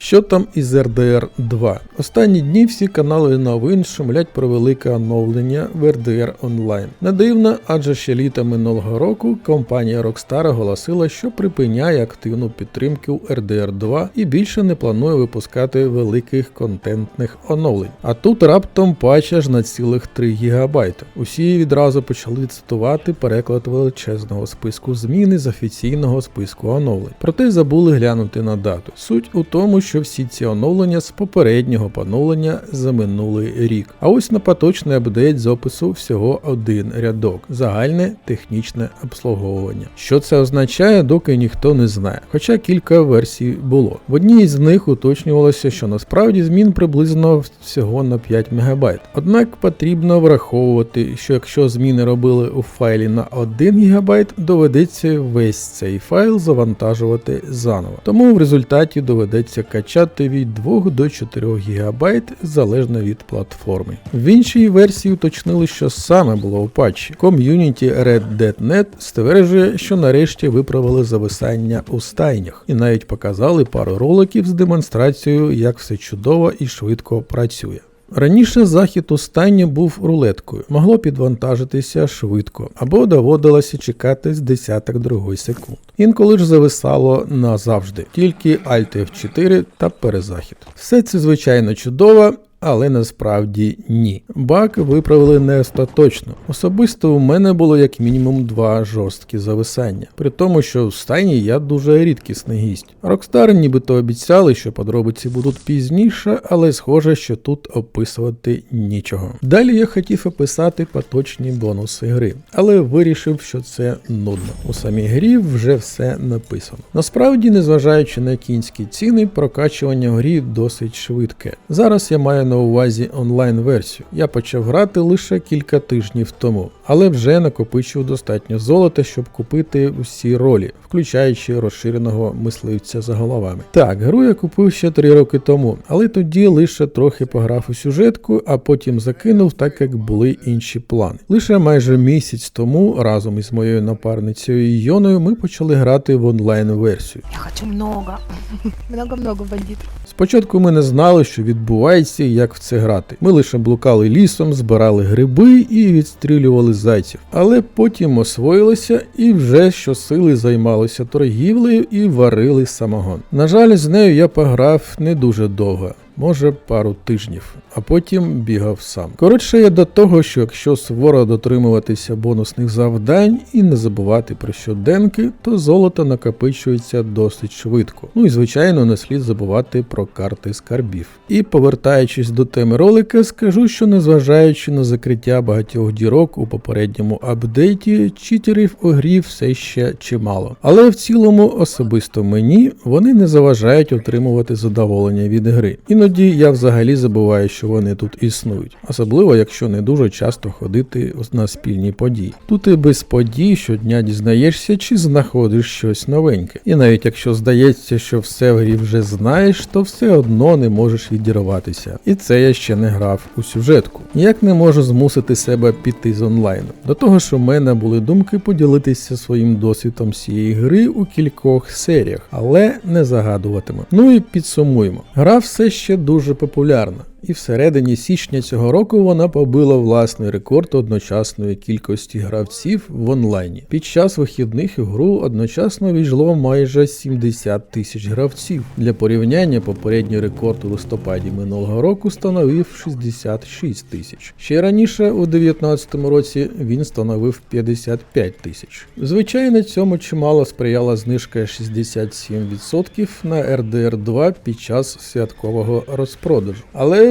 Що там із RDR 2? Останні дні всі канали новин шумлять про велике оновлення в RDR Online. Не дивно, адже ще літа минулого року компанія Rockstar оголосила, що припиняє активну підтримку RDR 2 і більше не планує випускати великих контентних оновлень. А тут раптом патч аж на цілих 3 ГБ. Усі відразу почали цитувати переклад величезного списку зміни з офіційного списку оновлень. Проте забули глянути на дату. Суть у тому, що всі ці оновлення з попереднього поновлення за минулий рік. А ось на поточний апдейт з опису всього один рядок загальне технічне обслуговування. Що це означає, доки ніхто не знає. Хоча кілька версій було. В одній з них уточнювалося, що насправді змін приблизно всього на 5 МБ. Однак потрібно враховувати, що якщо зміни робили у файлі на 1 ГБ, доведеться весь цей файл завантажувати заново. Тому в результаті доведеться качати від 2 до 4 ГБ залежно від платформи. В іншій версії уточнили, що саме було у патчі. Ком'юніті Red стверджує, що нарешті виправили зависання у стайнях і навіть показали пару роликів з демонстрацією, як все чудово і швидко працює. Раніше захід останнє був рулеткою, могло підвантажитися швидко, або доводилося чекати з десяток другої секунд. Інколи ж зависало назавжди, тільки Alt F4 та перезахід. Все це звичайно чудово. Але насправді ні. Баг виправили не остаточно. Особисто у мене було як мінімум два жорсткі зависання, при тому, що в стайні я дуже рідкісний гість. Rockstar нібито обіцяли, що подробиці будуть пізніше, але схоже, що тут описувати нічого. Далі я хотів описати поточні бонуси гри, але вирішив, що це нудно. У самій грі вже все написано. Насправді, незважаючи на кінські ціни, прокачування в грі досить швидке. Зараз я маю на увазі онлайн-версію. Я почав грати лише кілька тижнів тому, але вже накопичив достатньо золота, щоб купити усі ролі, включаючи розширеного мисливця за головами. Так, гру я купив ще 3 роки тому, але тоді лише трохи пограв у сюжетку, а потім закинув, так як були інші плани. Лише майже місяць тому разом із моєю напарницею Йоною ми почали грати в онлайн-версію. Я хочу много. Много-много бандитов. Спочатку ми не знали, що відбувається і як в це грати. Ми лише блукали лісом, збирали гриби і відстрілювали зайців. Але потім освоїлися і вже щосили займалися торгівлею і варили самогон. На жаль, з нею я пограв не дуже довго. Може пару тижнів, а потім бігав сам. Коротше, я до того, що якщо суворо дотримуватися бонусних завдань і не забувати про щоденки, то золото накопичується досить швидко. Ну і звичайно, не слід забувати про карти скарбів. І повертаючись до теми ролика, скажу, що незважаючи на закриття багатьох дірок у попередньому апдейті, читерів у грі все ще чимало. Але в цілому, особисто мені, вони не заважають отримувати задоволення від гри. Іноді я взагалі забуваю, що вони тут існують, особливо якщо не дуже часто ходити на спільні події. Тут і без подій щодня дізнаєшся, чи знаходиш щось новеньке. І навіть якщо здається, що все в грі вже знаєш, то все одно не можеш відірватися. І це я ще не грав у сюжетку. Ніяк не можу змусити себе піти з онлайну. До того ж, у мене були думки поділитися своїм досвідом цієї гри у кількох серіях, але не загадуватиму. Ну і підсумуємо. Гра все ще дуже популярна. І всередині січня цього року вона побила власний рекорд одночасної кількості гравців в онлайні. Під час вихідних гру одночасно війшло майже 70 тисяч гравців. Для порівняння попередній рекорд у листопаді минулого року становив 66 тисяч. Ще раніше, у 2019 році, він становив 55 тисяч. Звичайно, цьому чимало сприяла знижка 67% на RDR 2 під час святкового розпродажу.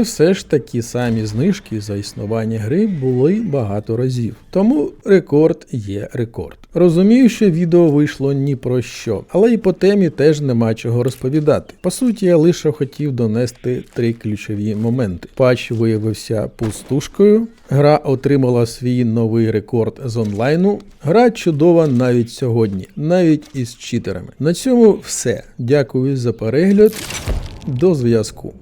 Все ж такі самі знижки за існування гри були багато разів. Тому рекорд є рекорд. Розумію, що відео вийшло ні про що, але і по темі теж нема чого розповідати. По суті, я лише хотів донести три ключові моменти. Патч виявився пустушкою, гра отримала свій новий рекорд з онлайну. Гра чудова навіть сьогодні, навіть із читерами. На цьому все. Дякую за перегляд. До зв'язку.